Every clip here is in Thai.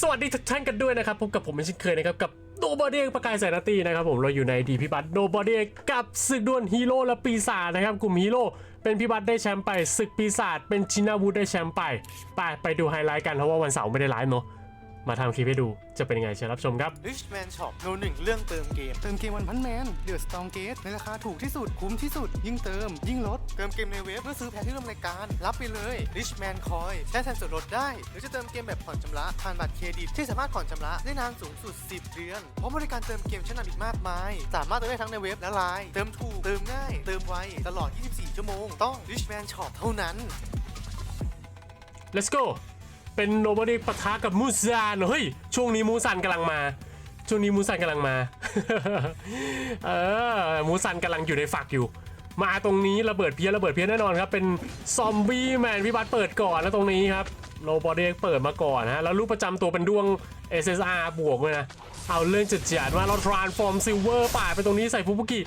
สวัสดีทุกท่านกันด้วยนะครับพบกับผมเป็นช่นเคยนะครับกับโนบอดี้ประกายแสนนาตีนะครับผมเราอยู่ในดีพิบัติโนบอดี้กับศึกดวลฮีโร่และปีศาจนะครับกลุ่มฮีโร่เป็นพิบัติได้แชมป์ไปศึกปีศาจเป็นชินาวูดได้แชมป์ไป ไปไปดูไฮไลท์กันเพราะว่าวันเสาร์ไม่ได้ไลฟ์เนาะ มาทำคลิปให้ดูจะเป็นยังไงเชิญรับชมครับ Richman Shop โนหนึ่งเรื่องเติมเกม เติมเกมวันพันแมนเดือดสตองเกตในราคาถูกที่สุด คุ้มที่สุด ยิ่งเติม ยิ่งลด เติมเกมในเว็บเมื่อซื้อแพ็คที่ร่วมรายการ รับไปเลย Richman Coin ใช้แทนส่วนลดได้ หรือจะเติมเกมแบบผ่อนชำระผ่านบัตรเครดิตที่สามารถผ่อนชำระได้นานสูงสุด 10 เดือนพร้อมบริการเติมเกมชั้นนำอีกมากมาย สามารถเติมได้ทั้งในเว็บและไลน์เติมถูกเติมง่าย เติมไวตลอด 24 ชั่วโมง ต้อง Richman Shop เท่านั้น let's go เป็นโนบอดี้ปะทะกับมูซานเฮ้ยช่วงนี้มูซันกำลังมา ช่วงนี้มูซันกำลังมา เออมูซันกำลังอยู่ในฝักอยู่ มาตรงนี้ระเบิดเพี้ยระเบิดเพี้ยแน่นอนครับ เป็นซอมบี้แมนพิบัติเปิดก่อนแล้วตรงนี้ครับโนบอดี้เปิดมาก่อนฮะแล้วรูปประจำตัวเป็นดวง SSR บวกเลยนะเอาเรื่องจัดจานว่าเรา transform silver ป่าไปตรงนี้ใส่ฟุบุกิ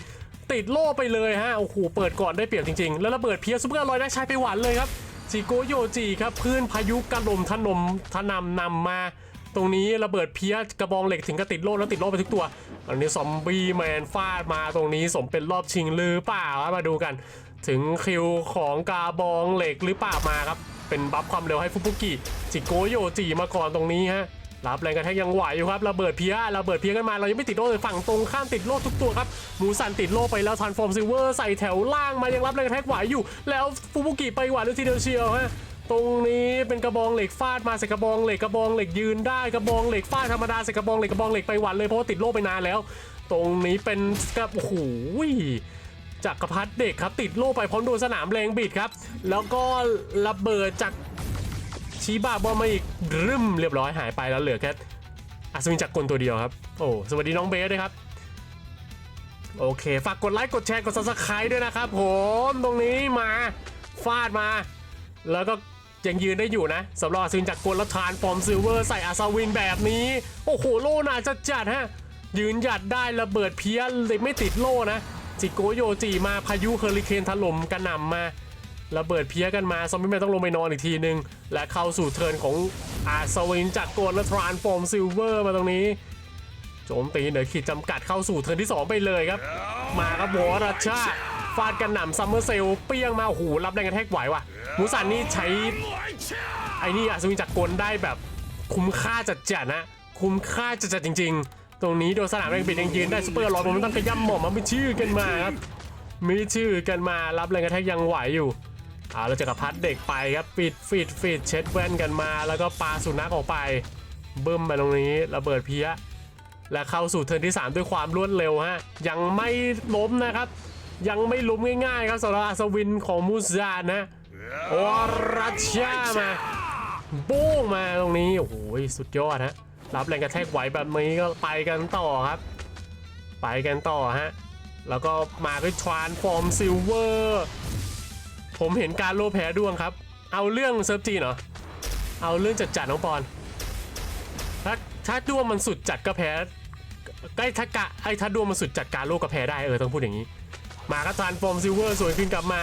ติดโล่ไปเลยฮะโอ้โหเปิดก่อนได้เปรียบจริงๆ แล้วระเบิดเพียซุปเปอร์ลอยได้ใช้ไปหวานเลยครับ จิโกโยจิครับพื้นพายุกระลมถนมทนำนำมา ตรงนี้ระเบิดเพี้ยกระบองเหล็กถึงกระติดโลดแล้วติดโลดไปทุกตัว อันนี้ซอมบี้แมนฟาดมาตรงนี้สมเป็นรอบชิงหรือเปล่าครับมาดูกัน ถึงคิวของกาบองเหล็กหรือเปล่ามาครับ เป็นบัฟความเร็วให้ฟุบุกิจิโกโยจิมาก่อนตรงนี้ฮะ รับแรงกระแทกยังไหวอยู่ครับระเบิดเพียระเบิดเพียกันมาเรายังไม่ติดโล่เลยฝั่งตรงข้ามติดโล่ทุกตัวครับมูซันติดโล่ไปแล้วทานฟอร์มซิลเวอร์ใส่แถวล่างมายังรับแรงกระแทกไหวอยู่ แล้วฟูบุกิไปหวานด้วยทีเดียวเชียวฮะตรงนี้เป็นกระบองเหล็กฟาดมาใส่กระบองเหล็กกระบองเหล็กยืนได้กระบองเหล็กฟาดธรรมดาใส่กระบองเหล็กกระบองเหล็กไปหวานเลยเพราะว่าติดโล่ไปนานแล้ว ตรงนี้เป็นกระโอ้โหจักรพรรดิเด็กครับติดโล่ไปพร้อมโดนสนามแรงบิดครับ แล้วก็ระเบิดจาก ชีบาบอลมาอีกรึมเรียบร้อยหายไปแล้วเหลือแค่อัศวินจักรกลตัวเดียวครับ โอ้สวัสดีน้องเบสด้วยครับ โอเค ฝากกดไลค์กดแชร์กด subscribe ด้วยนะครับผมตรงนี้มาฟาดมา แล้วก็ยังยืนได้อยู่นะสำหรับอัศวินจักรกลและทานฟอร์มซิลเวอร์ใส่อัศวินแบบนี้ โอ้โหโล่น่าจะจัดฮะยืนหยัดได้ระเบิดเพี้ยนเลยไม่ติดโล่นะจิโกโยจิมาพายุเฮอริเคนถล่มกระหน่ำมา ระเบิดเพี้ยกันมาซอมบี้แมนต้องลงไปนอนอีกทีนึง และเข้าสู่เทิร์นของอาสวินจัดโกนและทรานฟอร์มซิลเวอร์มาตรงนี้ โจมตีเหนือขีดจำกัดเข้าสู่เทิร์นที่ 2 ไปเลยครับ มาครับหัวรัชชาฟาดกันหน่ำซัมเมอร์เซลเปี้ยงมาโอ้โหรับแรงกระแทกไหวว่ะมูสันนี่ใช้ไอ้นี่อัศวินจักรกลได้แบบคุ้มค่าจัดจัดๆนะคุ้มค่าจัดจัดๆจริง ๆ ตรงนี้โดนสนามแรงบิดยังยืนได้ซูเปอร์ลอยมันต้องกระย่ำหม่อมมันไม่ชื่อกันมาครับมีชื่อกันมารับแรงกระแทกยังไหวอยู่ เอาแล้วจักรพรรดิเด็กไปครับปิดฟิดฟิดเช็ดแว่นกันมา แล้วก็ปาสุนัขออกไปบึ้มมาตรงนี้ระเบิดเพี้ยและเข้าสู่เทิร์นที่ 3 ด้วยความรวดเร็วฮะยังไม่ล้มนะครับ ยังไม่ล้มง่ายๆครับสำหรับอัศวินของมูซานนะโอรัชชามาโบ้งมาตรงนี้โอ้โหสุดยอดฮะรับแรงกระแทกไหวแบบนี้ก็ไปกันต่อครับ ไปกันต่อฮะแล้วก็มาด้วยทรานฟอร์มซิลเวอร์ ผมเห็นการโลแพ้ดวงครับ เอาเรื่องเซิร์ฟจีเหรอ เอาเรื่องจัดจัดน้องปอน ถ้าถ้าดวงมันสุดจัดก็แพ้ใกล้ถ้ากะไอ้ถ้าดวงมันสุดจัดการโลกก็แพ้ได้เออต้องพูดอย่างนี้ มาครับทานฟอร์มซิลเวอร์สวยขึ้นกลับมา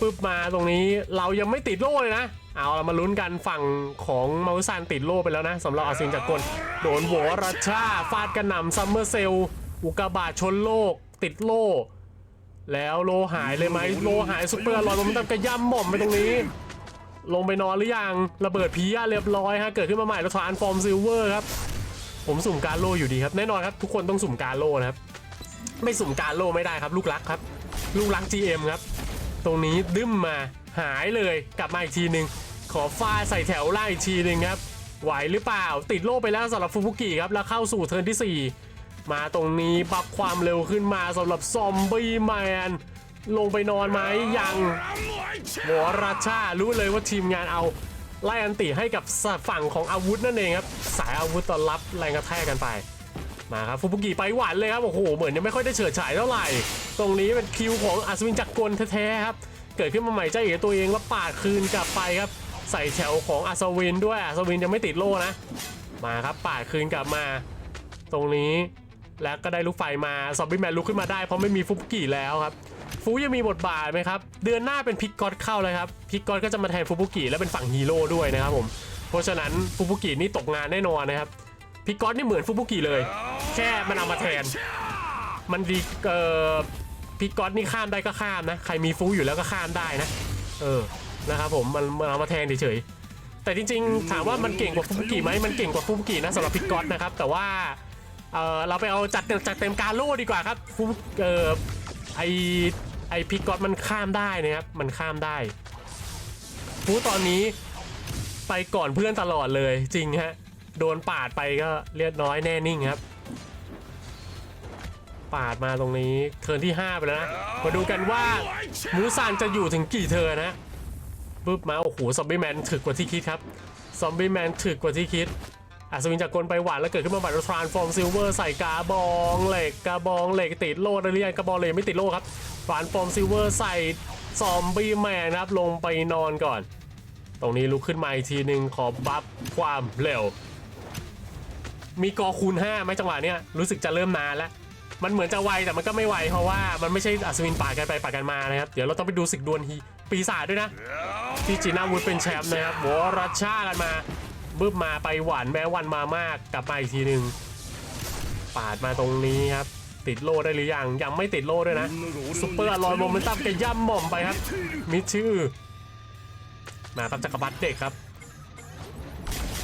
ปึ๊บมาตรงนี้เรายังไม่ติดโล่เลยนะ เอาเรามาลุ้นกันฝั่งของมาซานติดโล่ไปแล้วนะสำหรับอาซินจากกลโดนหัวรัชชาฟาดกระหน่ำซัมเมอร์เซล อุกาบาตชนโลก ติดโล่ แล้วโลหายเลยไหมโลหายซุปเปอร์ลอยมันต้องกระย่ำหม่อมไปตรงนี้ ลงไปนอนหรือยังระเบิดพียเรียบร้อยฮะเกิดขึ้นมาใหม่แล้วทรานฟอร์มซิลเวอร์ครับผมสุ่มการโลอยู่ดีครับแน่นอนครับทุกคนต้องสุ่มการโลนะครับไม่สุ่มการโลไม่ได้ครับ ลูกรักครับ ลูกรัก GM ครับ ตรงนี้ดึ้มมาหายเลยกลับมาอีกทีหนึ่งขอฟาดใส่แถวล่างอีกทีหนึ่งครับไหวหรือเปล่าติดโล่ไปแล้วสำหรับฟูบุกิครับแล้วเข้าสู่เทิร์นที่ 4 มาตรงนี้ปรับความเร็วขึ้นมาสำหรับซอมบี้แมน ลงไปนอนไหมยังหัวราชารู้เลยว่าทีมงานเอาไล่อันติให้กับฝั่งของอาวุธนั่นเองครับ สายอาวุธตอนรับแรงกระแทกกันไป มาครับฟูบุกิไปหวานเลยครับ โอ้โห เหมือนยังไม่ค่อยได้เฉิดฉายเท่าไหร่ ตรงนี้เป็นคิวของอัศวินจักรกลแท้ๆครับ เกิดขึ้นมาใหม่เจ้าเอ๋ตัวเองแล้วปาดคืนกลับไปครับ ใส่แถวของอัศวินด้วยอัศวินยังไม่ติดโล่นะ มาครับปาดคืนกลับมา ตรงนี้ แล้วก็ได้ลูกไฟมาซอมบี้แมนลุกขึ้นมาได้เพราะไม่มีฟุกกี้แล้วครับฟูยังมีบทบาทไหมครับเดือนหน้าเป็นพิกกอตเข้าเลยครับพิกกอตก็จะมาแทนฟูบุกิและเป็นฝั่งฮีโร่ด้วยนะครับผมเพราะฉะนั้นฟูบุกินี่ตกงานแน่นอนนะครับพี่ก๊อตนี่เหมือนฟูบุกิเลย แค่มันเอามาแทน มันดีเอ่อพี่ก๊อตนี่ข้ามได้ก็ข้ามนะใครมีฟูอยู่แล้วก็ข้ามได้นะเออนะครับผมมันมันเอามาแทนเฉยๆแต่จริงๆ ถามว่ามันเก่งกว่าฟูบุกิไหมมันเก่งกว่าฟูบุกินะสำหรับพี่ก๊อตนะครับแต่ว่า เออเราไปเอาจัดจัดเต็มการโล่ดีกว่าครับฟูเออไอไอพี่ก๊อตมันข้ามได้นะครับมันข้ามได้ฟูตอนนี้ไปก่อนเพื่อนตลอดเลยจริงฮะโดนปาดไปก็เรียบร้อยแน่นิ่งครับ ปาดมาตรงนี้เทิร์นที่ 5 ไปแล้วนะมาดูกันว่ามูซานจะอยู่ถึงกี่เทิร์นนะปึ๊บมาโอ้โหซอมบี้แมนถึกกว่าที่คิดครับซอมบี้แมนถึกกว่าที่คิด อัศวินจากกลไปหวานแล้วเกิดขึ้นมาบัตรทรานฟอร์มซิลเวอร์ใส่กาบองเหล็กกาบองเหล็กติดโล่ได้หรือยังกระบองเหล็กไม่ติดโล่ครับทรานฟอร์มซิลเวอร์ใส่ซอมบี้แมนนะครับลงไปนอนก่อน ตรงนี้ลุกขึ้นมาอีกทีหนึ่งขอบัฟความเร็ว มีกอคูณ5ไหมจังหวะเนี้ยรู้สึกจะเริ่มนานแล้วมันเหมือนจะไวแต่มันก็ไม่ไวเพราะว่ามันไม่ใช่อัศวินป่าดกันไปป่าดกันมานะครับ เดี๋ยวเราต้องไปดูศึกดวลฮีปีศาจด้วยนะ ที่จีน่าวูดเป็นแชมป์นะครับวอรัชชากันมา บึ้บมาไปหวานแม้วันมามากกลับมาอีกทีหนึ่งปาดมาตรงนี้ครับ ติดโล่ได้หรือยังยังไม่ติดโล่ด้วยนะซุปเปอร์อลอยโมเมนตัมกระย่ำหม่อมไปครับมิชื่อมาครับจักรพรรดิเด็กครับ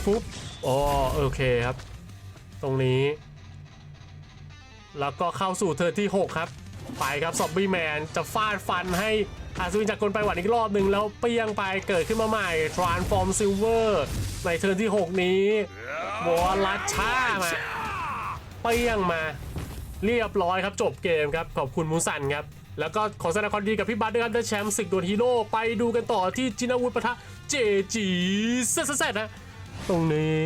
ปุ๊บอ๋อโอเคครับ ตรงนี้ แล้วก็เข้าสู่เทิร์นที่ 6 ครับ ไปครับซอบบี้แมนจะฟาดฟันให้ อาซวินจากกลไปหวันอีกรอบหนึ่งแล้วเปี้ยงไปเกิดขึ้นมาใหม่ Transform Silver ในเทิร์นที่ 6 นี้วอลลัชชามาเปี้ยงมา เรียบร้อยครับจบเกมครับ ขอบคุณมูซันครับ แล้วก็ขอแสดงความดีกับพี่บัตด้วยครับได้แชมป์ศึกดวลฮีโร่ไปดูกันต่อที่จินาวุฒิปะทะเจจีเซตเซนะตรงนี้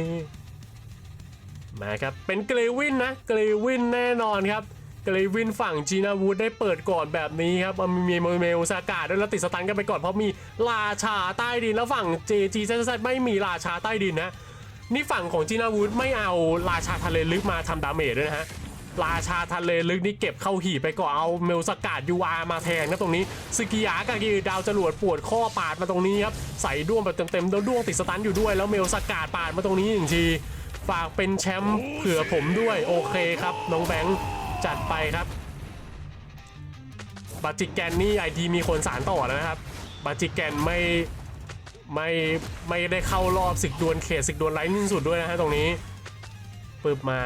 มาครับเป็นเกรวินนะเกรวินแน่นอนครับ กรวินฝั่งจีนาวูดได้เปิดก่อนแบบนี้ครับมันมีเมลเมลซากาด้วยแล้วติดสตันกันไปก่อนเพราะมีราชาใต้ดินแล้วฝั่ง JG ซซไม่มีราชาใต้ดินนะนี่ฝั่งของจีนาวูดไม่เอาราชาทะเลลึกมาทำดาเมจด้วยนะฮะราชาทะเลลึกนี่เก็บเข้าหีไปก่อนเอาเมลสกัดยูอาร์มาแทนนะตรงนี้สกิยากากีดาวจรวดปวดข้อปาดมาตรงนี้ครับใส่ด้วงแบบเต็มๆแล้วด้วงติดสตันอยู่ด้วยแล้วเมลสกัดปาดมาตรงนี้หนึ่งทีฝากเป็นแชมป์เผื่อผมด้วยโอเคครับน้องแบงค์ จัดไปครับ บาจิกแกนนี่ไอดีมีคนสารต่อแล้วนะครับ บาจิกแกนไม่ไม่ไม่ได้เข้ารอบศึกดวลเขตศึกดวลไร้นิ่งสุดด้วยนะฮะตรงนี้ปึ๊บมา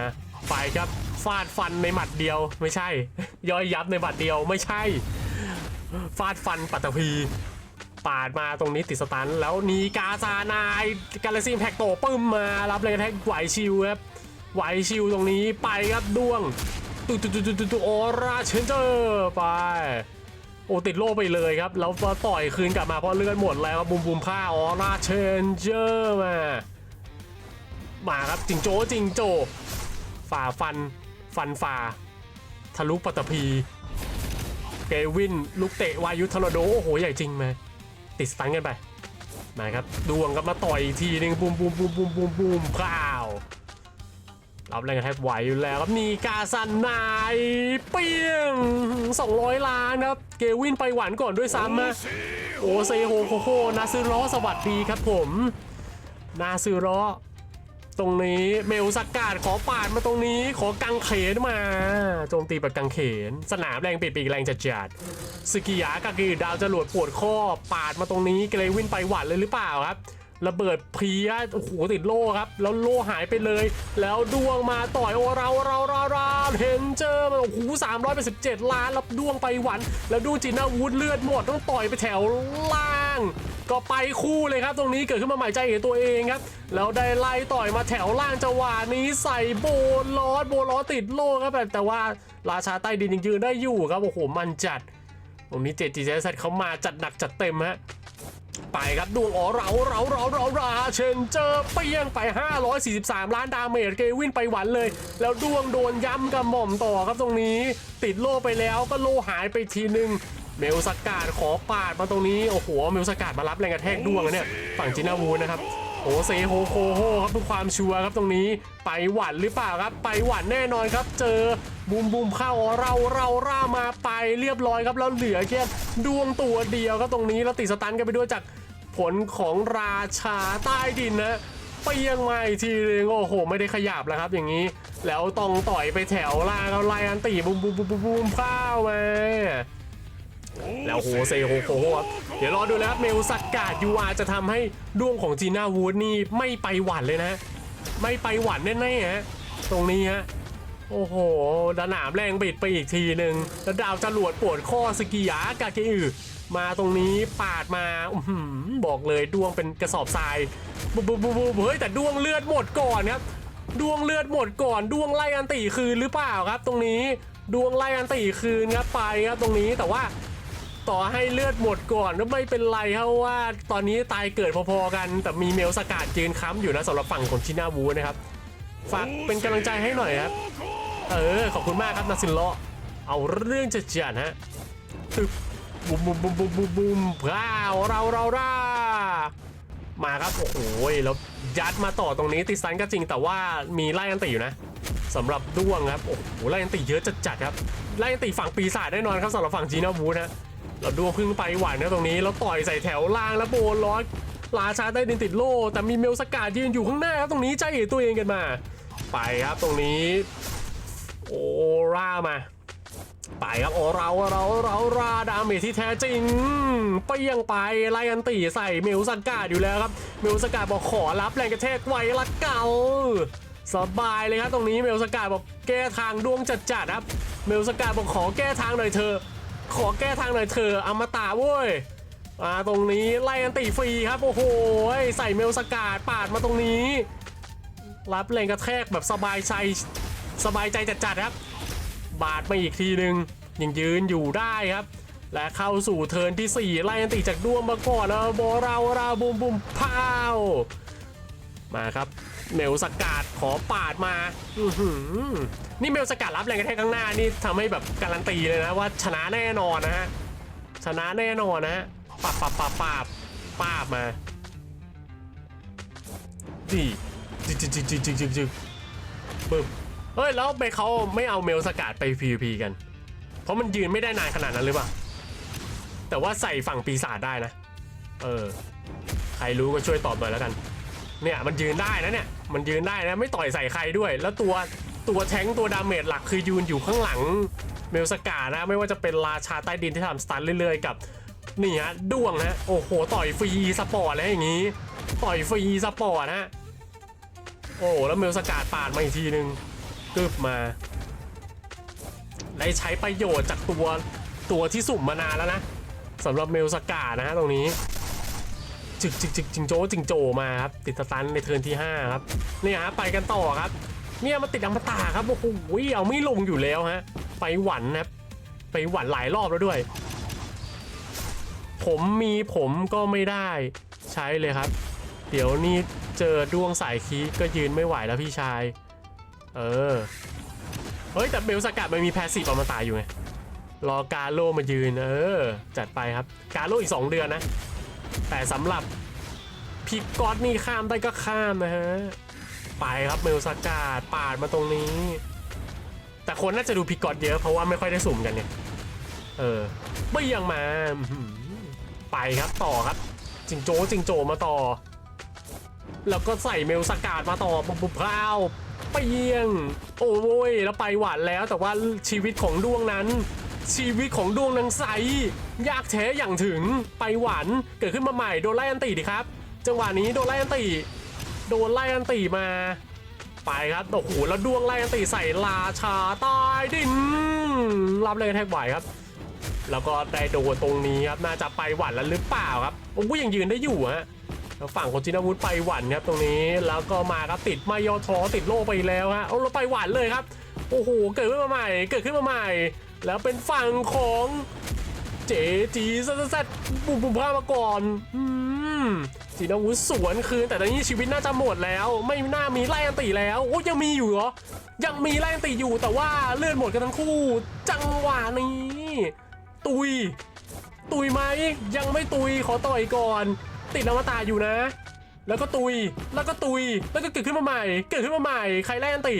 ไปครับฟาดฟันในหมัดเดียวไม่ใช่ ย่อยยับในหมัดเดียวไม่ใช่ ฟาดฟันปัตตภีปาดมาตรงนี้ติดสตัน แล้วนีกาซานายกาลซีแพ็กโตปึ้มมารับเลยแท็กไหวชิวครับไหวชิวตรงนี้ไปครับด้วง ตุตุตุตุตุโอราเชนเจอร์ไป โอติดโล่ไปเลยครับ แล้วมาต่อยคืนกลับมาเพราะเลือดหมดแล้วครับบุมบุมผ้าออราเชนเจอร์มา มาครับจิงโจ้จิงโจ้ฝ่าฟันฟันฝ่า ทะลุปัตตภีเกวิน ลูกเตะวายุทรโดโอ้โหใหญ่จริงไหมติดสตันกันไปมาครับดวงครับมาต่อยอีกทีหนึงบูมบูมบูมบูมบูมบูมข้าว รับแรงกระแทกไหวอยู่แล้วครับนี่กาซันนายเปี้ยง 200 ล้านครับ เกวินไปหวานก่อนด้วยซ้ำนะโอเซโฮโคโคนาซึโรสวัสดีครับผม นาซึโรตรงนี้เมลสกัดขอปาดมาตรงนี้ขอกังเขนมาโจมตีแบบกังเขน สนามแรงปีกปีกแรงจัดจัดสกิยากากีดาวจรวดปวดข้อปาดมาตรงนี้เกรวินไปหวัดเลยหรือเปล่าครับ ระเบิดเพลียโอ้โหติดโล่ครับ แล้วโล่หายไปเลย แล้วดวงมาต่อยโอเราเราเราเราเห็นเจอมาโอ้โหสามร้อยเป็นสิบเจ็ดล้านแล้วดวงไปหวัน แล้วดวงจีน่าวูดเลือดหมดต้องต่อยไปแถวล่าง ก็ไปคู่เลยครับ ตรงนี้เกิดขึ้นมาใหม่ใจเห็นตัวเองครับแล้วได้ไล่ต่อยมาแถวล่างจังหวะนี้ใส่โบลอสโบลอสติดโล่ครับแต่แต่ว่าราชาใต้ดินยังยืนได้อยู่ครับโอ้โหมันจัดตรงนี้เจจีเจสัตเขามาจัดหนักจัดเต็มฮะ ไปครับดวงอ๋อเราเราเราเราราเชนเจอเปี้ยงไป 543 ล้านดาเมจเกวินไปหวันเลย แล้วดวงโดนย้ำกับหม่อมต่อครับตรงนี้ ติดโล่ไปแล้วก็โล่หายไปทีนึงเมลสกาดขอปาดมาตรงนี้ โอ้โห เมลสกาดมารับแรงกระแทกดวงเนี่ย ฝั่งจินาวูนนะครับโอเซโฮโคโฮครับเพื่อความชัวร์ครับตรงนี้ ไปหวันหรือเปล่าครับ ไปหวันแน่นอนครับ เจอ บูมบูมเข้าเราเราร่ามาไปเรียบร้อยครับแล้วเหลือแค่ดวงตัวเดียวครับตรงนี้แล้วติดสตันกันไปด้วยจากผลของราชาใต้ดินนะเปียงมาอีกทีนึงโอ้โห ไม่ได้ขยับแล้วครับอย่างนี้ แล้วต้องต่อยไปแถวล่างเอาไล่อันตีบุมบุมบุมบุมบุมข้าวมาแล้วโหเซโฮโฮครับเดี๋ยวรอดูแล้วครับเมลสักกาดยูอาจะทำให้ดวงของจีน่าวูดนี่ไม่ไปหวั่นเลยนะ ไม่ไปหวั่นแน่ๆฮะตรงนี้ฮะ โอ้โหดาหนามแรงบิดไปอีกทีหนึ่งแล้วดาวจรวดปวดข้อสกิยากาเกอึมาตรงนี้ปาดมาอบอกเลยดวงเป็นกระสอบทรายบุบบุบบุบบุบเฮ้ยแต่ดวงเลือดหมดก่อนครับ ดวงเลือดหมดก่อน ดวงไล่อันตีคืนหรือเปล่าครับ ตรงนี้ดวงไล่อันตีคืนครับไปครับตรงนี้แต่ว่าต่อให้เลือดหมดก่อนก็ไม่เป็นไรครับเพราะว่าตอนนี้ตายเกิดพอๆกัน แต่มีเมลสกัดยืนค้ำอยู่นะสำหรับฝั่งของชินาวูนะครับฝากเป็นกำลังใจให้หน่อยครับ เออ ขอบคุณมากครับนาซินโลเอาเรื่องจะจัดฮะตึบบุมบุมบุมบุมบุมบุมพราวเราเราเรามาครับ โอ้โหแล้วยัดมาต่อตรงนี้ติดสันก็จริงแต่ว่ามีไล่อันติอยู่นะสำหรับด้วงครับ โอ้โหไล่อันติเยอะจัดจัดครับไล่อันติฝั่งปีศาจแน่นอนครับสำหรับฝั่งจีน่าวูดฮะเราด้วงพึ่งไปหวานนะตรงนี้แล้วต่อยใส่แถวล่างแล้วโบนร้อยราชาได้ดินติดโล่ แต่มีเมลสกาดยืนอยู่ข้างหน้าครับตรงนี้ใจเอตัวเองกันมา ไปครับตรงนี้ อรามาไปครับโอเราเราเราราดาเมจที่แท้จริงเปี้ยงไปไลอันตีใส่เมลสกาดอยู่แล้วครับ เมลสกาดบอกขอรับแรงกระแทกไว้ละเก่าสบายเลยครับตรงนี้เมลสกาดบอกแก้ทางดวงจัดจัดๆครับ เมลสกาดบอกขอแก้ทางหน่อยเธอ ขอแก้ทางหน่อยเธออมตะเว้ยมาตรงนี้ไลอันตีฟรีครับโอ้โหใส่เมลสกาดปาดมาตรงนี้ รับแรงกระแทกแบบสบายใจ สบายใจจัดๆครับ บาดมาอีกทีหนึ่งยังยืนอยู่ได้ครับ และเข้าสู่เทิร์นที่ 4 ไล่อันติจากด้วงมาก่อนแล้วโบเราเราบุมบุมพาวมาครับเมลสกัดขอปาดมาอืนี่เมลสกัดรับแรงกระแทกข้างหน้านี่ทำให้แบบการันตีเลยนะว่าชนะแน่นอนนะฮะชนะแน่นอนนะฮะปับปับปับปับปาบมาดีจิกจิกจิกจิกจิกจิกจิกปึ๊บ เฮ้ยแล้วไปเขาไม่เอาเมลสกัดไป PVP กัน เพราะมันยืนไม่ได้นานขนาดนั้นหรือเปล่า แต่ว่าใส่ฝั่งปีศาจได้นะ เออ ใครรู้ก็ช่วยตอบหน่อยแล้วกัน เนี่ยมันยืนได้นะเนี่ย มันยืนได้นะไม่ต่อยใส่ใครด้วย แล้วตัวตัวแทงตัวดาเมจหลักคือยืนอยู่ข้างหลังเมลสกานะ ไม่ว่าจะเป็นราชาใต้ดินที่ทำสตันเรื่อยๆกับนี่ฮะด้วงนะโอ้โห ต่อยฟรีสปอร์ตแล้วอย่างนี้ ต่อยฟรีสปอร์ตนะโอ้แล้วเมลสกาดปาดมาอีกทีนึง กึบมาได้ใช้ประโยชน์จากตัวตัวที่สุ่มมานานแล้วนะสำหรับเมลสกานะฮะตรงนี้จึกจึกจึกจิงโจ้จิงโจมาครับติดสตันในเทิร์นที่ 5 ครับนี่ฮะไปกันต่อครับ เนี่ยมาติดอมตะครับโอ้โหเอาไม่ลงอยู่แล้วฮะไปหวันนะครับไปหวันหลายรอบแล้วด้วย ผมมีผมก็ไม่ได้ใช้เลยครับ เดี๋ยวนี้เจอด้วงสายคีก็ยืนไม่ไหวแล้วพี่ชาย เออ เฮ้ย แต่เบลสกัดมันมีแพสซีฟอมตะอยู่ไง รอกาโลมายืน เออ จัดไปครับ กาโลอีก 2 เดือนนะ แต่สำหรับพิกกอตนี่ข้ามได้ก็ข้ามนะฮะ ไปครับเบลสกัดปาดมาตรงนี้ แต่คนน่าจะดูพิกกอตเยอะเพราะว่าไม่ค่อยได้สุ่มกันเนี่ย เออเบี้ยงมา ไปครับต่อครับ จิงโจ้จิงโจมาต่อ แล้วก็ใส่เมลสกัดมาต่อปุ๊บปุ๊บพราว เปียง โอ้ยแล้วไปหวานแล้วแต่ว่าชีวิตของดวงนั้น ชีวิตของดวงนางใส ยากแท้อย่างถึงไปหวานเกิดขึ้นมาใหม่โดนไล่อันตีดิครับ จังหวะนี้โดนไล่อันตีโดนไล่อันตีมาไปครับโอ้โหแล้วดวงไล่อันตีใส่ราชาใต้ดินรับเลยแท็กไหวครับ แล้วก็ได้โดนตรงนี้ครับน่าจะไปหวันแล้วหรือเปล่าครับโอ้ยยังยืนได้อยู่ฮะ แล้วฝั่งของจินาวุธไปหวันครับตรงนี้แล้วก็มาครับติดไม่ยอทอติดโล่ไปแล้วฮะเอาเราไปหวันเลยครับโอ้โหเกิดขึ้นมาใหม่เกิดขึ้นมาใหม่ แล้วเป็นฝั่งของเจจีซัซัดบุบบุบพามาก่อนอืมจินาวุธสวนคืนแต่ตอนนี้ชีวิตน่าจะหมดแล้ว ไม่น่ามีไล่อันติแล้วโอ้ยังมีอยู่เหรอยังมีไล่อันติอยู่แต่ว่าเลื่อนหมดกันทั้งคู่ จังหวะนี้ ตุย ตุยไหมยังไม่ตุยขอต่อยก่อน ติดอวตารอยู่นะ แล้วก็ตุย แล้วก็ตุย แล้วก็เกิดขึ้นมาใหม่ เกิดขึ้นมาใหม่ ใครไล่อันติ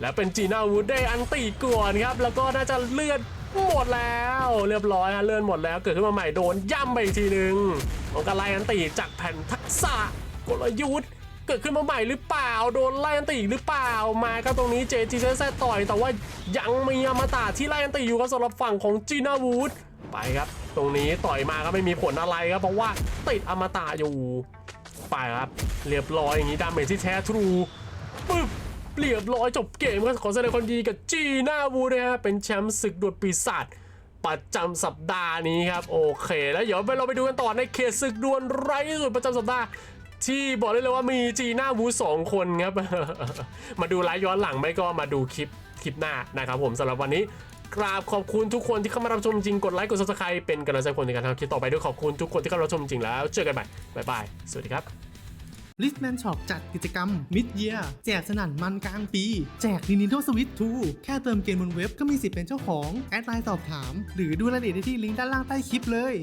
แล้วเป็นจีน่าวูดได้อันติก่อนครับ แล้วก็น่าจะเลือดหมดแล้ว เรียบร้อยฮะเลือดหมดแล้ว เกิดขึ้นมาใหม่โดนย่ำไปอีกทีหนึ่งของการไล่อันติจากแผ่นทักษะกลยุทธ์เกิดขึ้นมาใหม่หรือเปล่า โดนไล่อันตีหรือเปล่า มาครับตรงนี้เจจีเซแซต่อย แต่ว่ายังมีอมตะที่ไล่อันตีอยู่ครับสำหรับฝั่งของจีน่าวูดไปครับ ตรงนี้ต่อยมาก็ไม่มีผลอะไรครับเพราะว่าติดอมตะอยู่ไปครับเรียบร้อยอย่างนี้ดาเมจที่แท้ทรูปึ๊บเรียบร้อยจบเกมก็ขอแสดงความยินดีกับจีน่าวูนะฮะเป็นแชมป์ศึกดวลปีศาจประจำสัปดาห์นี้ครับโอเค แล้วเดี๋ยวไปเราไปดูกันต่อในเขตศึกดวลไร้สุดประจำสัปดาห์ที่บอกได้เลยว่ามีจีน่าวูสองคนครับ มาดูไลฟ์ย้อนหลังไม่ก็มาดูคลิปคลิปหน้านะครับผมสำหรับวันนี้ กราบขอบคุณทุกคนที่เข้ามารับชมจริงกดไลค์กด subscribe เป็นกำลังใจคนในการทำคลิปต่อไปด้วยขอบคุณทุกคนที่เข้ามารับชมจริงแล้วเจอกันใหม่บ๊ายบายสวัสดีครับ Listman Shop จัดกิจกรรม Mid Year แจกสนั่นมันกลางปี แจก Nintendo Switch 2 แค่เติมเกมบนเว็บก็มีสิทธิ์เป็นเจ้าของ แอดไลน์สอบถาม หรือดูรายละเอียดได้ที่ลิงก์ด้านล่างใต้คลิปเลย